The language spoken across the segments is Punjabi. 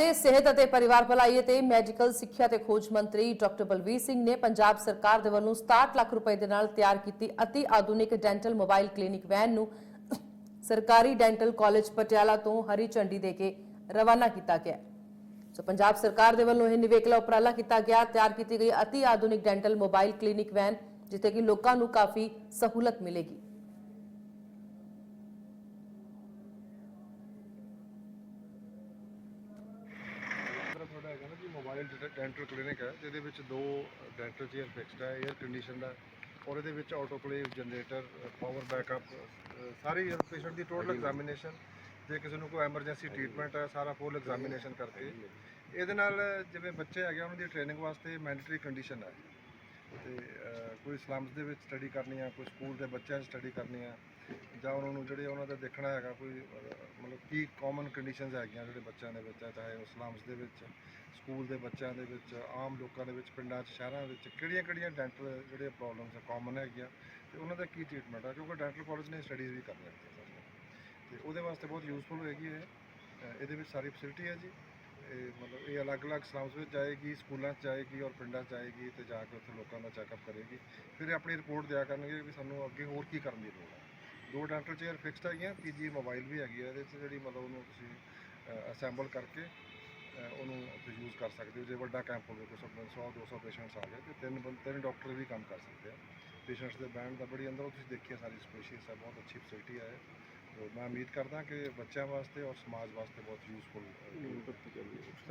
ਦੇ ਸਿਹਤ ਅਤੇ ਪਰਿਵਾਰ ਭਲਾਈ ਅਤੇ ਮੈਡੀਕਲ ਸਿੱਖਿਆ ਤੇ ਖੋਜ ਮੰਤਰੀ ਡਾਕਟਰ ਬਲਵੀਰ ਸਿੰਘ ਨੇ ਪੰਜਾਬ ਸਰਕਾਰ ਦੇ ਵੱਲੋਂ 67 ਲੱਖ ਰੁਪਏ ਦੇ ਨਾਲ ਤਿਆਰ ਕੀਤੀ ਅਤੀ ਆਧੁਨਿਕ ਡੈਂਟਲ ਮੋਬਾਈਲ ਕਲੀਨਿਕ ਵੈਨ ਨੂੰ ਸਰਕਾਰੀ ਡੈਂਟਲ ਕਾਲਜ ਪਟਿਆਲਾ ਤੋਂ ਹਰੀ ਝੰਡੀ ਦੇ ਕੇ ਰਵਾਨਾ ਕੀਤਾ ਗਿਆ। ਸੋ ਪੰਜਾਬ ਸਰਕਾਰ ਦੇ ਵੱਲੋਂ ਇਹ ਨਿਵੇਕਲਾ ਉਪਰਾਲਾ ਕੀਤਾ ਗਿਆ। ਤਿਆਰ ਕੀਤੀ ਗਈ ਅਤੀ ਆਧੁਨਿਕ ਡੈਂਟਲ ਮੋਬਾਈਲ ਕਲੀਨਿਕ ਵੈਨ, ਜਿੱਥੇ ਕਿ ਲੋਕਾਂ ਨੂੰ ਕਾਫੀ ਸਹੂਲਤ ਮਿਲੇਗੀ। ਹੈਗਾ ਡੈਂਟਲ ਕਲੀਨਿਕ ਹੈ ਜਿਹਦੇ ਵਿੱਚ ਦੋ ਡੈਂਟਲ ਚੇਅਰ ਫਿਕਸਡ ਹੈ 에ਅਰ ਕੰਡੀਸ਼ਨ ਹੈ ਔਰ ਇਹਦੇ ਵਿੱਚ ਆਟੋਕਲੇਵ ਜਨਰੇਟਰ ਪਾਵਰ ਬੈਕਅਪ ਸਾਰੀ ਪੇਸ਼ੈਂਟ ਦੀ ਟੋਟਲ ਐਗਜ਼ਾਮੀਨੇਸ਼ਨ ਜੇ ਕਿਸੇ ਨੂੰ ਕੋਈ ਐਮਰਜੈਂਸੀ ਟ੍ਰੀਟਮੈਂਟ ਹੈ ਸਾਰਾ ਫੁੱਲ ਐਗਜ਼ਾਮੀਨੇਸ਼ਨ ਕਰਕੇ। ਇਹਦੇ ਨਾਲ ਜਿਵੇਂ ਬੱਚੇ ਹੈਗੇ ਆ, ਉਹਨਾਂ ਦੀ ਟ੍ਰੇਨਿੰਗ ਵਾਸਤੇ ਮੈਂਡੇਟਰੀ ਕੰਡੀਸ਼ਨ ਹੈ। ਤੇ ਕੋਈ ਸਲਮਸ ਦੇ ਵਿੱਚ ਸਟੱਡੀ ਕਰਨੀ ਆ ਕੋਈ ਸਕੂਲ ਦੇ ਬੱਚਿਆਂ 'ਚ ਸਟੱਡੀ ਕਰਨੀ ਆ ਜਾਂ ਉਹਨਾਂ ਨੂੰ ਜਿਹੜੇ ਉਹਨਾਂ ਦਾ ਦੇਖਣਾ ਹੈਗਾ ਕੋਈ ਮਤਲਬ ਕੀ ਕਾਮਨ ਕੰਡੀਸ਼ਨਸ ਹੈਗੀਆਂ ਜਿਹੜੇ ਬੱਚਿਆਂ ਦੇ ਵਿੱਚ ਆ, ਚਾਹੇ ਉਹ ਸਲਮਸ ਦੇ ਵਿੱਚ ਸਕੂਲ ਦੇ ਬੱਚਿਆਂ ਦੇ ਵਿੱਚ ਆਮ ਲੋਕਾਂ ਦੇ ਵਿੱਚ ਪਿੰਡਾਂ 'ਚ ਸ਼ਹਿਰਾਂ ਵਿੱਚ ਕਿਹੜੀਆਂ ਕਿਹੜੀਆਂ ਡੈਂਟਲ ਜਿਹੜੇ ਪ੍ਰੋਬਲਮਸ ਆ ਕਾਮਨ ਹੈਗੀਆਂ ਤੇ ਉਹਨਾਂ ਦਾ ਕੀ ਟ੍ਰੀਟਮੈਂਟ ਆ ਕਿਉਂਕਿ ਡੈਂਟਲ ਕਾਲਜ ਨੇ ਸਟੱਡੀਜ਼ ਵੀ ਕਰਨੀਆਂ ਹੁੰਦੀਆਂ ਸਾਰੀਆਂ। ਤੇ ਉਹਦੇ ਵਾਸਤੇ ਬਹੁਤ ਯੂਸਫੁਲ ਹੋਏਗੀ ਇਹ ਅਹ, ਇਹਦੇ ਵਿੱਚ ਸਾਰੀ ਫੈਸਿਲਿਟੀ ਹੈ ਜੀ ਇਹ ਮਤਲਬ ਇਹ ਅਲੱਗ-ਅਲੱਗ ਸਲਾਮਸ ਵਿੱਚ ਜਾਏਗੀ, ਸਕੂਲਾਂ 'ਚ ਜਾਏਗੀ ਔਰ ਪਿੰਡਾਂ 'ਚ ਜਾਏਗੀ ਤੇ ਜਾ ਕੇ ਉੱਥੇ ਲੋਕਾਂ ਦਾ ਚੈੱਕਅਪ ਕਰੇਗੀ। ਫਿਰ ਇਹ ਆਪਣੀ ਰਿਪੋਰਟ ਦਿਆ ਕਰਨਗੇ ਵੀ ਸਾਨੂੰ ਅੱਗੇ ਹੋਰ ਕੀ ਕਰਨ ਦੀ ਲੋੜ ਹੈ ਦੋ ਡੈਂਟਲ ਚੇਅਰ ਫਿਕਸਡ ਹੈਗੀਆਂ, ਤੀਜੀ ਮੋਬਾਈਲ ਵੀ ਹੈਗੀ ਹੈ ਇਹਦੇ 'ਚ ਜਿਹੜੀ ਮਤਲਬ ਉਹਨੂੰ ਤੁਸੀਂ ਅਸੈਂਬਲ ਕਰਕੇ ਉਹਨੂੰ ਤੁਸੀਂ ਯੂਜ਼ ਕਰ ਸਕਦੇ ਹੋ। ਜੇ ਵੱਡਾ ਕੈਂਪ ਹੋਵੇ, ਕੋਈ 100 200 ਪੇਸ਼ੈਂਟਸ ਆ ਗਏ ਤੇ ਤਿੰਨ ਬੰ- ਤਿੰਨ ਡਾਕਟਰ ਵੀ ਕੰਮ ਕਰ ਸਕਦੇ ਆ। ਪੇਸ਼ੈਂਟਸ ਦੇ ਬੈਂਡ ਦਾ ਬੜੀ ਅੰਦਰ ਤੁਸੀਂ ਦੇਖਿਆ ਸਾਰੀ ਸਪੇਸ਼ੀਅਸ ਹੈ ਬਹੁਤ ਅੱਛੀ ਫੈਸਿਲਿਟੀ ਹੈ ਇਹ। ਮੈਂ ਉਮੀਦ ਕਰਦਾ ਕਿ ਬੱਚਿਆਂ ਵਾਸਤੇ ਔਰ ਸਮਾਜ ਵਾਸਤੇ ਬਹੁਤ ਯੂਸਫੁਲ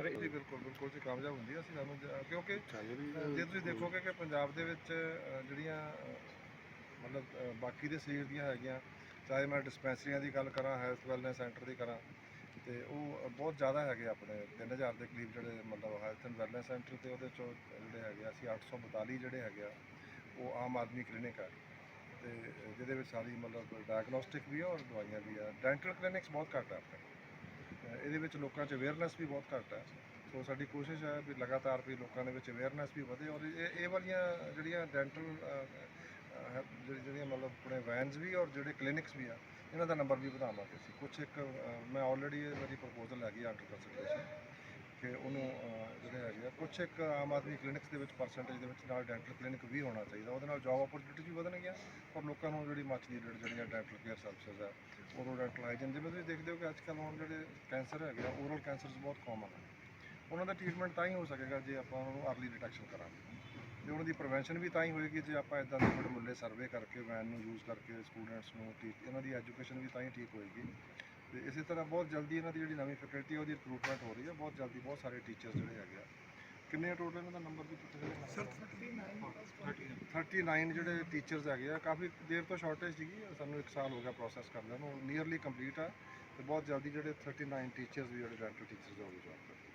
ਸਰ ਇਹ ਬਿਲਕੁਲ ਬਿਲਕੁਲ ਜੀ ਕਾਮਯਾਬ ਹੁੰਦੀ ਹੈ ਅਸੀਂ ਸਾਨੂੰ ਜ- ਕਿਉਂਕਿ ਜੇ ਤੁਸੀਂ ਦੇਖੋਗੇ ਕਿ ਪੰਜਾਬ ਦੇ ਵਿੱਚ ਅ, ਜਿਹੜੀਆਂ ਅ, ਮਤਲਬ ਅ, ਬਾਕੀ ਦੇ ਸਰੀਰ ਦੀਆਂ ਹੈਗੀਆਂ ਚਾਹੇ ਮੈਂ ਡਿਸਪੈਂਸਰੀਆਂ ਦੀ ਗੱਲ ਕਰਾਂ ਹੈਲਥ ਵੈਲਨੈਸ ਸੈਂਟਰ ਦੀ ਕਰਾਂ ਤੇ ਉਹ ਬਹੁਤ ਜ਼ਿਆਦਾ ਹੈਗੇ ਆਪਣੇ 3000 ਦੇ ਕਰੀਬ ਜਿਹੜੇ ਮਤਲਬ ਹੈਲਥ ਐਂਡ ਵੈਲਨੈਸ ਸੈਂਟਰ ਤੇ ਉਹਦੇ ਚੋਂ ਜਿਹੜੇ ਹੈਗੇ ਆ, ਅਸੀਂ 842 ਜਿਹੜੇ ਹੈਗੇ ਆ ਉਹ ਆਮ ਆਦਮੀ ਕਲੀਨਿਕ ਆ। ਤੇ ਜਿਹਦੇ ਵਿੱਚ ਸਾਰੀ ਮਤਲਬ ਡਾਇਗਨੋਸਟਿਕ ਵੀ ਆ ਔਰ ਦਵਾਈਆਂ ਵੀ ਆ। ਡੈਂਟਲ ਕਲੀਨਿਕਸ ਬਹੁਤ ਘੱਟ ਆ ਆਪਣੇ ਇਹਦੇ ਵਿੱਚ ਲੋਕਾਂ 'ਚ ਅਵੇਅਰਨੈਸ ਵੀ ਬਹੁਤ ਘੱਟ ਹੈ। ਸੋ ਸਾਡੀ ਕੋਸ਼ਿਸ਼ ਹੈ ਵੀ ਲਗਾਤਾਰ ਵੀ ਲੋਕਾਂ ਦੇ ਵਿੱਚ ਅਵੇਅਰਨੈਸ ਵੀ ਵਧੇ ਔਰ ਇਹ ਇਹ ਵਾਲੀਆਂ ਜਿਹੜੀਆਂ ਡੈਂਟਲ ਜਿਹੜੀ, ਜਿਹੜੀਆਂ ਮਤਲਬ ਆਪਣੇ ਵੈਨਸ ਵੀ ਔਰ ਜਿਹੜੇ ਕਲੀਨਿਕਸ ਵੀ ਆ, ਇਹਨਾਂ ਦਾ ਨੰਬਰ ਵੀ ਵਧਾਵਾਂਗੇ ਅਸੀਂ। ਕੁਝ ਇੱਕ ਮੈਂ ਆਲਰੇਡੀ ਇਹ ਮੇਰੀ ਪ੍ਰਪੋਜ਼ਲ ਹੈਗੀ ਅੰਡਰ ਕੰਸੀਡਰੇਸ਼ਨ ਕਿ ਉਹਨੂੰ ਜਿਹੜੇ ਹੈਗੇ ਆ ਕੁਝ ਇੱਕ ਆਮ ਆਦਮੀ ਕਲੀਨਿਕਸ ਦੇ ਵਿੱਚ ਪਰਸੈਂਟੇਜ ਦੇ ਵਿੱਚ ਨਾਲ ਡੈਂਟਲ ਕਲੀਨਿਕ ਵੀ ਹੋਣਾ ਚਾਹੀਦਾ। ਉਹਦੇ ਨਾਲ ਜੌਬ ਓਪਰਚੁਨਿਟੀ ਵੀ ਵਧਣਗੀਆਂ ਔਰ ਲੋਕਾਂ ਨੂੰ ਜਿਹੜੀ ਮੱਚ ਨੀਡਡ ਜਿਹੜੀਆਂ ਡੈਂਟਲ ਕੇਅਰ ਸਰਵਿਸਿਜ਼ ਆ ਓਰਲ ਡੈਂਟਲ ਹਾਈਜਨ ਜਿਵੇਂ ਤੁਸੀਂ ਦੇਖਦੇ ਹੋ ਕਿ ਅੱਜ ਕੱਲ੍ਹ ਹੁਣ ਜਿਹੜੇ ਕੈਂਸਰ ਹੈਗੇ ਆ ਓਰਲ ਕੈਂਸਰਸ ਬਹੁਤ ਕਾਮਨ ਹੈ ਉਹਨਾਂ ਦਾ ਟ੍ਰੀਟਮੈਂਟ ਤਾਂ ਹੀ ਹੋ ਸਕੇਗਾ ਜੇ ਆਪਾਂ ਉਹਨਾਂ ਨੂੰ ਅਰਲੀ ਡਿਟੈਕਸ਼ਨ ਕਰਾਂਗੇ। ਤੇ ਉਹਨਾਂ ਦੀ ਪ੍ਰੀਵੈਂਸ਼ਨ ਵੀ ਤਾਂ ਹੀ ਹੋਏਗੀ, ਜੇ ਆਪਾਂ ਇਦਾਂ ਦੇ ਬੜੇ ਮੁੱਲੇ ਸਰਵੇ ਕਰਕੇ ਵੈਨ ਨੂੰ ਯੂਜ਼ ਕਰਕੇ ਸਟੂਡੈਂਟਸ ਨੂੰ teach- ਇਹਨਾਂ ਦੀ ਐਜੂਕੇਸ਼ਨ ਵੀ ਤਾਂ ਹੀ ਠੀਕ ਹੋਏਗੀ। ਤੇ ਇਸੇ ਤਰ੍ਹਾਂ ਬਹੁਤ ਜਲਦੀ ਇਹਨਾਂ ਦੀ ਜਿਹੜੀ ਨਵੀਂ ਫੈਕਲਟੀ ਉਹਦੀ ਰਿਕਰੂਟਮੈਂਟ ਹੋ ਰਹੀ ਹੈ ਬਹੁਤ ਜਲਦੀ ਬਹੁਤ ਸਾਰੇ ਟੀਚਰਸ ਜਿਹੜੇ ਹੈਗੇ ਆ। ਕਿੰਨੇ ਟੋਟਲ ਇਹਨਾਂ ਦਾ ਨੰਬਰ ਵੀ ਸਰ 39 39 ਜਿਹੜੇ ਟੀਚਰਸ ਹੈਗੇ ਆ ਕਾਫੀ ਦੇਰ ਤੋਂ ਸ਼ਾਰਟੇਜ ਸੀਗੀ ਸਾਨੂੰ 1 ਸਾਲ ਹੋ ਗਿਆ ਪ੍ਰੋਸੈਸ ਕਰਦਿਆਂ ਨੂੰ ਨੀਅਰਲੀ ਕੰਪਲੀਟ ਆ ਤੇ ਬਹੁਤ ਜਲਦੀ ਜਿਹੜੇ 39 ਟੀਚਰਸ ਵੀ ਜਿਹੜੇ ਡੈਂਟਲ ਟੀਚਰਸ ਹੋ ਗਏ ਜੋਬ